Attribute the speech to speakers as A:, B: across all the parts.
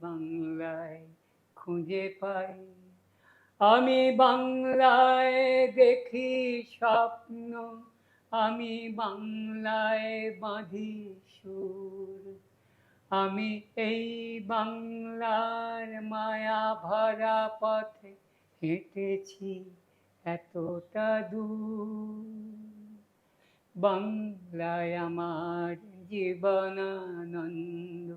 A: বাংলায় খুঁজে পাই। আমি বাংলায় দেখি স্বপ্ন, আমি বাংলায় বাঁধি সুর। আমি এই বাংলার মায়া ভরা পথে হেঁটেছি এতটা দূর। বাংলায় আমার জীবনানন্দ।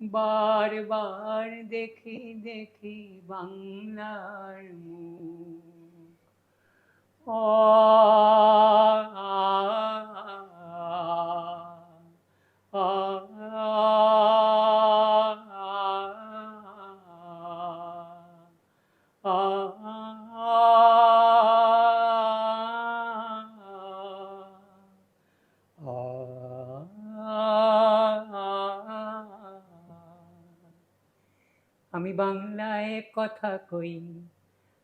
A: বারবার দেখি দেখি বাংলার মুখ। আমি বাংলায় কথা কই,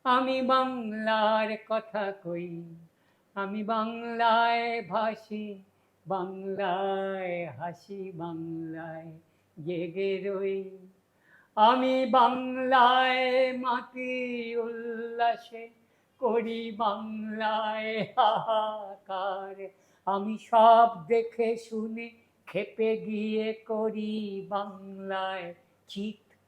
A: আমি বাংলার কথা কই, আমি বাংলায় ভাসি, বাংলায় হাসি, বাংলায় জেগে রই। আমি বাংলায় মাতি উল্লাসে করি, বাংলায় হাহাকার। আমি সব দেখে শুনে খেপে গিয়ে করি, বাংলায়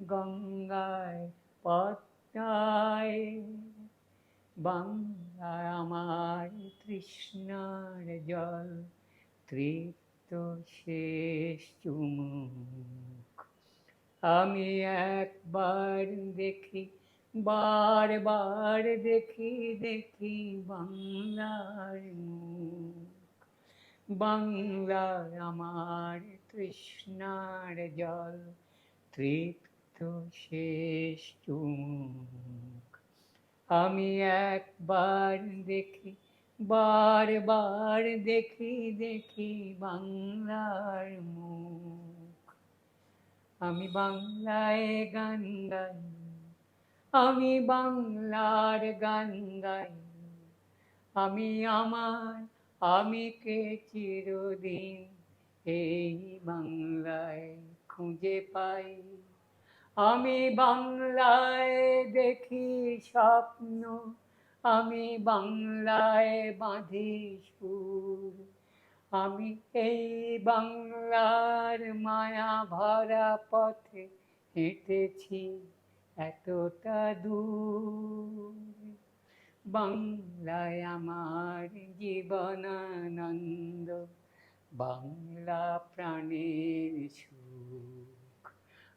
A: গঙ্গায় পদ্মায় বাংলায় আমার তৃষ্ণার জল, তৃপ্ত শেষ চুমুক। আমি একবার দেখি, বারবার দেখি দেখি বাংলার মুখ। বাংলায় আমার তৃষ্ণার জল, তৃপ্ত শেষ চুমুক। আমি একবার দেখি, বারবার দেখি দেখি বাংলার মুখ। আমি বাংলায় গান গাই, আমি বাংলার গান গাই। আমি আমার আমিকে চিরদিন এই বাংলায় খুঁজে পাই? আমি বাংলায় দেখি স্বপ্ন, আমি বাংলায় বাঁধি সুর। আমি এই বাংলার মায়া ভরা পথে হেঁটেছি এতটা দূর। বাংলায় আমার জীবনানন্দ, বাংলা প্রাণের সুখ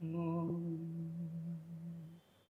A: No.